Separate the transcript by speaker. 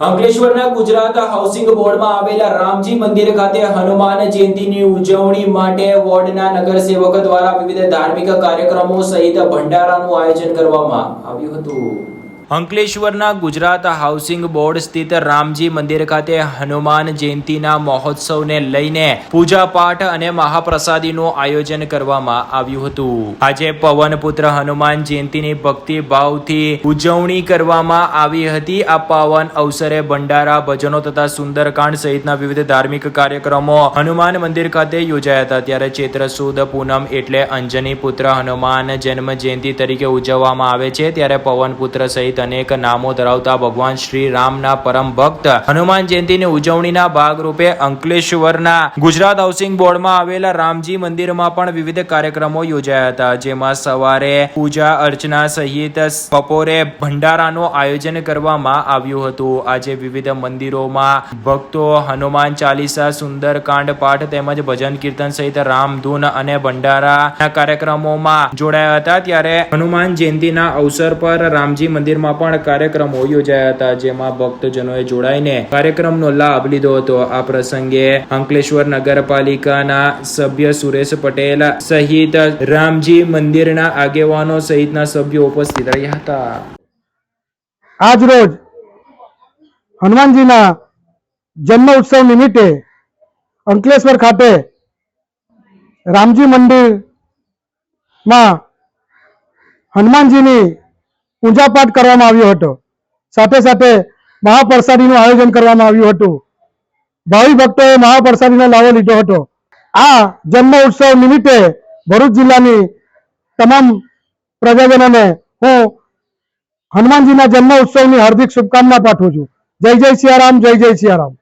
Speaker 1: અંકલેશ્વરના ગુજરાત હાઉસિંગ બોર્ડમાં આવેલા રામજી મંદિર ખાતે હનુમાન જયંતીની ઉજવણી માટે વોર્ડના નગરસેવક દ્વારા વિવિધ ધાર્મિક કાર્યક્રમો સહિત ભંડારાનું આયોજન કરવામાં આવ્યું હતું. અંકલેશ્વરના ગુજરાત હાઉસિંગ બોર્ડ સ્થિત રામજી મંદિર ખાતે હનુમાન જયંતીના મહોત્સવને લઈને પૂજા પાઠ અને મહાપ્રસાદીનું આયોજન કરવામાં આવ્યું હતું. આજે પવનપુત્ર હનુમાન જયંતીની ભક્તિ ભાવથી ઉજવણી કરવામાં આવી હતી. આ પાવન અવસરે ભંડારા, ભજનો તથા સુંદરકાંડ સહિતના વિવિધ ધાર્મિક કાર્યક્રમો હનુમાન મંદિર ખાતે યોજાયા હતા. ત્યારે ચૈત્ર સુદ પૂનમ એટલે અંજની પુત્ર હનુમાન જન્મ જયંતિ તરીકે ઉજવવામાં આવે છે. ત્યારે પવનપુત્ર સહિત અનેક નામો ધરાવતા ભગવાન શ્રી રામના પરમ ભક્ત હનુમાન જયંતિની ઉજવણીના ભાગરૂપે અંકલેશ્વરના ગુજરાત હાઉસિંગ બોર્ડમાં આવેલા રામજી મંદિરમાં પણ વિવિધ કાર્યક્રમો યોજાયા હતા, જેમાં સવારે પૂજા અર્ચના સહિત બપોરે ભંડારાનું આયોજન કરવામાં આવ્યું હતું. આજે વિવિધ મંદિરોમાં ભક્તો હનુમાન ચાલીસા, સુંદરકાંડ પાઠ તેમજ ભજન કીર્તન સહિત રામધૂન અને ભંડારાના કાર્યક્રમોમાં જોડાયા હતા. ત્યારે હનુમાન જયંતિના અવસર પર રામજી મંદિરમાં પણ કાર્યક્રમો યોજાયા હતા, જેમાં ભક્તજનોએ જોડાઈને કાર્યક્રમનો લાભ લીધો હતો. આ પ્રસંગે અંકલેશ્વર નગરપાલિકાના સભ્ય સુરેશ પટેલ સહિત રામજી મંદિરના આગેવાનો સહિતના સભ્યો ઉપસ્થિત રહ્યા હતા.
Speaker 2: આજ રોજ હનુમાનજીના જન્મ ઉત્સવ નિમિત્તે અંકલેશ્વર ખાતે રામજી મંદિરમાં હનુમાનજીની પૂજા પાઠ કરવામાં આવ્યો હતો. સાથે સાથે મહાપ્રસાદીનું આયોજન કરવામાં આવ્યું હતું. ભાવિ ભક્તોએ મહાપ્રસાદીનો લાવો લીધો હતો. આ જન્મ ઉત્સવ નિમિત્તે ભરૂચ જિલ્લાની તમામ પ્રજાજનોને હું હનુમાનજીના જન્મ ઉત્સવની હાર્દિક શુભકામના પાઠવું છું. જય જય સિયારામ, જય જય સિયારામ.